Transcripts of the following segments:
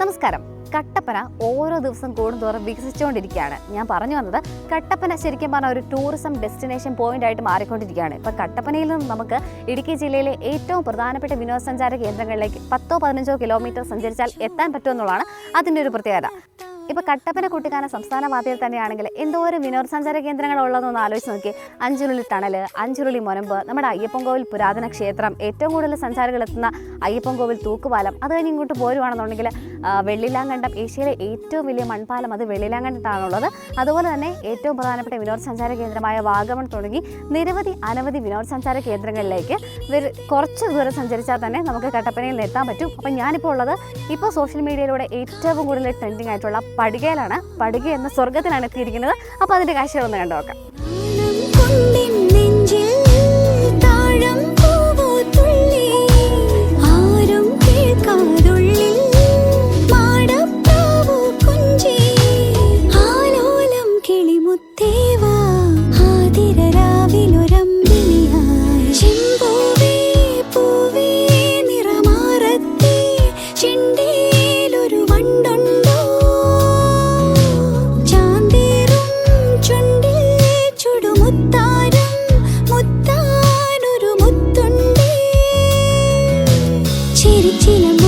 നമസ്കാരം. കട്ടപ്പന ഓരോ ദിവസം കൂടുന്തോറും വികസിച്ചുകൊണ്ടിരിക്കുകയാണ്. ഞാൻ പറഞ്ഞു വന്നത് കട്ടപ്പന ശരിക്കും പറഞ്ഞ ഒരു ടൂറിസം ഡെസ്റ്റിനേഷൻ പോയിന്റ് ആയിട്ട് മാറിക്കൊണ്ടിരിക്കുകയാണ്. ഇപ്പൊ കട്ടപ്പനയിൽ നിന്ന് നമുക്ക് ഇടുക്കി ജില്ലയിലെ ഏറ്റവും പ്രധാനപ്പെട്ട വിനോദസഞ്ചാര കേന്ദ്രങ്ങളിലേക്ക് പത്തോ പതിനഞ്ചോ കിലോമീറ്റർ സഞ്ചരിച്ചാൽ എത്താൻ പറ്റുമെന്നുള്ളതാണ് അതിന്റെ ഒരു പ്രത്യേകത. ഇപ്പൊ കട്ടപ്പന കുട്ടിക്കാന സംസ്ഥാന പാതയിൽ തന്നെയാണെങ്കിൽ എന്തോരം വിനോദസഞ്ചാര കേന്ദ്രങ്ങൾ ഉള്ളതെന്നൊന്ന് ആലോചിച്ച് നോക്കി അഞ്ചുരുളി ടണൽ അഞ്ചുരുളി മുനമ്പ് നമ്മുടെ അയ്യപ്പൻകോവിൽ പുരാതന ക്ഷേത്രം ഏറ്റവും കൂടുതൽ സഞ്ചാരികൾ എത്തുന്ന അയ്യപ്പൻകോവിൽ തൂക്കുപാലം അത് കഴിഞ്ഞ് ഇങ്ങോട്ട് പോരുവാണെന്നുണ്ടെങ്കിൽ വെള്ളിലാങ്കണ്ടം ഏഷ്യയിലെ ഏറ്റവും വലിയ മൺപാലം അത് വെള്ളിലാങ്കണ്ടത്താണുള്ളത് അതുപോലെ തന്നെ ഏറ്റവും പ്രധാനപ്പെട്ട വിനോദസഞ്ചാര കേന്ദ്രമായ വാഗമൺ തുടങ്ങി നിരവധി അനവധി വിനോദസഞ്ചാര കേന്ദ്രങ്ങളിലേക്ക് കുറച്ച് ദൂരം സഞ്ചരിച്ചാൽ തന്നെ നമുക്ക് കട്ടപ്പനയിൽ എത്താൻ പറ്റും. അപ്പം ഞാനിപ്പോൾ ഉള്ളത് ഇപ്പോൾ സോഷ്യൽ മീഡിയയിലൂടെ ഏറ്റവും കൂടുതൽ ട്രെൻഡിങ് ആയിട്ടുള്ള പടികയിലാണ്. പടുക എന്ന സ്വർഗത്തിലാണ് എത്തിയിരിക്കുന്നത്. അപ്പോൾ അതിന്റെ കാഴ്ചകളൊന്ന് കണ്ടു നോക്കാം Chỉ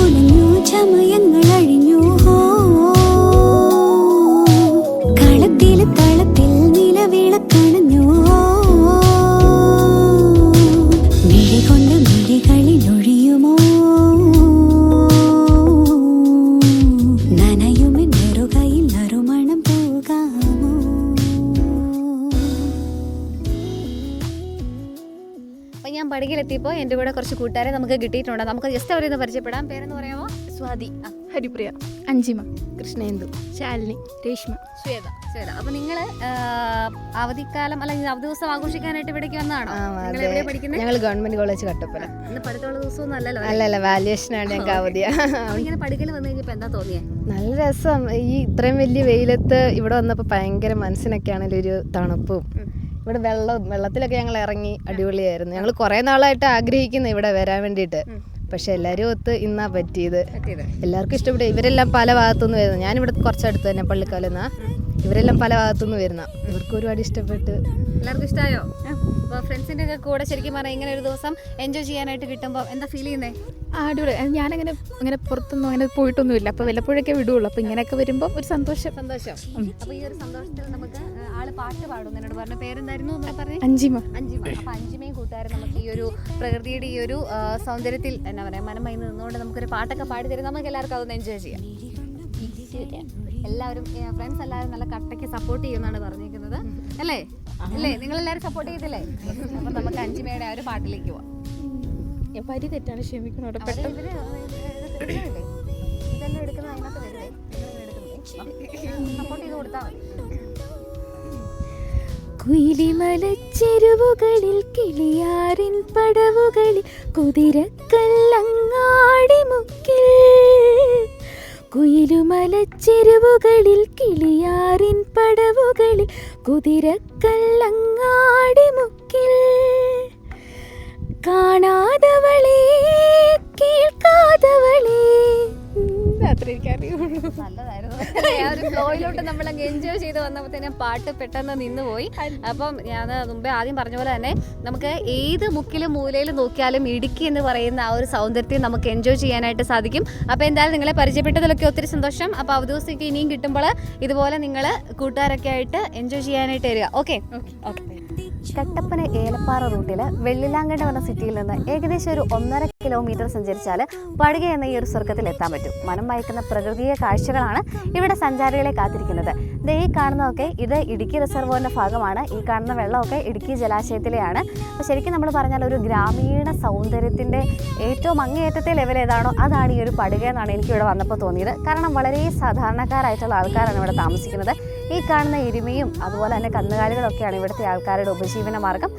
അപ്പം ഞാൻ പടികിലെത്തിയപ്പോൾ എന്റെ കൂടെ കുറച്ച് കൂട്ടുകാരെ നമുക്ക് കിട്ടിയിട്ടുണ്ട്. നമുക്ക് ജസ്റ്റ് അവരെ ഒന്ന് പരിചയപ്പെടാം. പേരെന്ന് പറയാമോ? സ്വാതി. ഹരിപ്രിയ അഞ്ചിമ കൃഷ്ണേന്ദു ശാലിനി രേഷ്മ ശ്വേത. ശ്വേത. അപ്പോൾ നിങ്ങൾ അവധിക്കാലം അല്ലെങ്കിൽ അവധി ദിവസം ആഘോഷിക്കാനായിട്ട് ഇവിടേക്ക് വന്നതാണോ? നിങ്ങൾ എവിടെ പഠിക്കുന്നത് ഞങ്ങൾ ഗവൺമെന്റ് കോളേജ് കട്ടപ്പന. ഇന്ന് പഠിത്തമുള്ള ദിവസമൊന്നും അല്ലല്ലോ അല്ല? അല്ല വാല്യുവേഷനാണ് ഞങ്ങൾക്ക് അവധിയാ അപ്പോൾ ഇങ്ങനെ പഠിക്കൽ വന്നു കഴിഞ്ഞപ്പോൾ എന്താ തോന്നിയത് നല്ല രസം. ഈ ഇത്രയും വലിയ വെയിലത്ത് ഇവിടെ വന്നപ്പോൾ ഭയങ്കര മനസ്സിനൊക്കെ ആണെങ്കിലും ഒരു തണുപ്പും ഇവിടെ വെള്ളം വെള്ളത്തിലൊക്കെ ഞങ്ങൾ ഇറങ്ങി അടിപൊളിയായിരുന്നു. ഞങ്ങൾ കുറേ നാളായിട്ട് ആഗ്രഹിക്കുന്നു ഇവിടെ വരാൻ വേണ്ടിയിട്ട്. പക്ഷെ എല്ലാവരും ഒത്ത് ഇന്നാ പറ്റിയത്. എല്ലാവർക്കും ഇഷ്ടപ്പെട്ടു. ഇവരെല്ലാം പല ഭാഗത്തുനിന്ന് വരുന്നു ഞാനിവിടെ കുറച്ചടുത്ത് തന്നെ പള്ളിക്കാലെന്നാ ഇവരെല്ലാം പല ഭാഗത്തുനിന്ന് വരുന്ന. ഇവർക്ക് ഒരുപാട് ഇഷ്ടപ്പെട്ട്. എല്ലാവർക്കും ഇഷ്ടമായോ അപ്പോൾ ഫ്രണ്ട്സിന്റെ ഒക്കെ കൂടെ ശരിക്കും പറഞ്ഞാൽ ഇങ്ങനെ ഒരു ദിവസം എൻജോയ് ചെയ്യാനായിട്ട് കിട്ടുമ്പോൾ എന്താ ഫീൽ ചെയ്യുന്നേ? ആ, അടിപൊളി. ഞാനങ്ങനെ അങ്ങനെ പുറത്തൊന്നും അങ്ങനെ പോയിട്ടൊന്നുമില്ല. അപ്പോൾ വല്ലപ്പോഴൊക്കെ വിടുള്ളൂ. അപ്പോൾ ഇങ്ങനെയൊക്കെ വരുമ്പോൾ ഒരു സന്തോഷം. സന്തോഷം. അപ്പോൾ ഈ ഒരു സന്തോഷത്തിൽ നമുക്ക് ആൾ പാട്ട് പാടും എന്നോട് പറഞ്ഞ. പേരെന്തായിരുന്നു പറഞ്ഞു? അഞ്ചിമ. അഞ്ചിമ. അപ്പോൾ അഞ്ചിമയും കൂട്ടുകാരും നമുക്ക് ഈ ഒരു പ്രകൃതിയുടെ ഈ ഒരു സൗന്ദര്യത്തിൽ എന്നാ പറയുക മനമായി നിന്നുകൊണ്ട് നമുക്കൊരു പാട്ടൊക്കെ പാടി തരും. നമുക്ക് എല്ലാവർക്കും അതൊന്ന് എൻജോയ് ചെയ്യാം. എല്ലാവരും ഫ്രണ്ട്സ് എല്ലാവരും നല്ല കട്ടയ്ക്ക് സപ്പോർട്ട് ചെയ്യുമെന്നാണ് പറഞ്ഞിരിക്കുന്നത്. അല്ലേ? അല്ലേ? നിങ്ങൾ എല്ലാവരും സപ്പോർട്ട് ചെയ്തില്ലേ? അപ്പൊ നമുക്ക് അഞ്ചുമേടെ ആ ഒരു പാട്ടിലേക്ക് പോവാം. ഞാൻ പരി തെറ്റാണ് ക്ഷമിക്കണോ? ഇതെല്ലാം അതിനകത്ത് വരില്ലേ സപ്പോർട്ട് ചെയ്ത് കൊടുത്താൽ മതി കുയിലിമലച്ചെരുവുകളിൽ കിളിയാറിൻ പടവുകളിൽ കുതിരക്കല്ലങ്ങാടി മുക്കിൽ. കുയിലുമലച്ചെരുവുകളിൽ കിളിയാറിൻ പടവുകളിൽ കുതിരക്കല്ലങ്ങാടി മുക്കിൽ. കാണാതവളെ രാത്രി എനിക്ക് അറിയുള്ളൂ. നല്ലതായിരുന്നു. ഫ്ലോയിലോട്ട് നമ്മൾ അങ്ങ് എൻജോയ് ചെയ്ത് വന്നപ്പോഴത്തേനും പാട്ട് പെട്ടെന്ന് നിന്ന് പോയി. അപ്പം ഞാൻ മുമ്പേ ആദ്യം പറഞ്ഞ പോലെ തന്നെ നമുക്ക് ഏത് മുക്കിലും മൂലയിലും നോക്കിയാലും ഇടുക്കി എന്ന് പറയുന്ന ആ ഒരു സൗന്ദര്യത്തെ നമുക്ക് എൻജോയ് ചെയ്യാനായിട്ട് സാധിക്കും. അപ്പോൾ എന്തായാലും നിങ്ങളെ പരിചയപ്പെട്ടതിലൊക്കെ ഒത്തിരി സന്തോഷം. അപ്പോൾ ദിവസം ഇനിയും കിട്ടുമ്പോൾ ഇതുപോലെ നിങ്ങൾ കൂട്ടുകാരൊക്കെ ആയിട്ട് എൻജോയ് ചെയ്യാനായിട്ട് വരിക. ഓക്കെ ഓക്കെ കട്ടപ്പന ഏലപ്പാറ റൂട്ടിൽ വെള്ളിലാങ്കണ്ട എന്ന സിറ്റിയിൽ നിന്ന് ഏകദേശം ഒരു ഒന്നര കിലോമീറ്റർ സഞ്ചരിച്ചാൽ പടുക എന്ന ഈ ഒരു സ്വർഗത്തിൽ എത്താൻ പറ്റും. മനം മയക്കുന്ന പ്രകൃതിയെ കാഴ്ചകളാണ് ഇവിടെ സഞ്ചാരികളെ കാത്തിരിക്കുന്നത്. ദേ ഈ കാണുന്നതൊക്കെ ഇത് ഇടുക്കി റിസർവോറിന്റെ ഭാഗമാണ്. ഈ കാണുന്ന വെള്ളമൊക്കെ ഇടുക്കി ജലാശയത്തിലെയാണ്. അപ്പോൾ ശരിക്കും നമ്മൾ പറഞ്ഞാൽ ഒരു ഗ്രാമീണ സൗന്ദര്യത്തിന്റെ ഏറ്റവും അങ്ങേയറ്റത്തെ ലെവൽ ഏതാണോ അതാണ് ഈ ഒരു പടുക എന്നാണ് എനിക്ക് ഇവിടെ വന്നപ്പോൾ തോന്നിയത്. കാരണം വളരെ സാധാരണക്കാരായിട്ടുള്ള ആൾക്കാരാണ് ഇവിടെ താമസിക്കുന്നത്. ഈ കാണുന്ന എരുമയും അതുപോലെ തന്നെ കന്നുകാലികളൊക്കെയാണ് ഇവിടുത്തെ ആൾക്കാരുടെ ഉപജീവന മാർഗം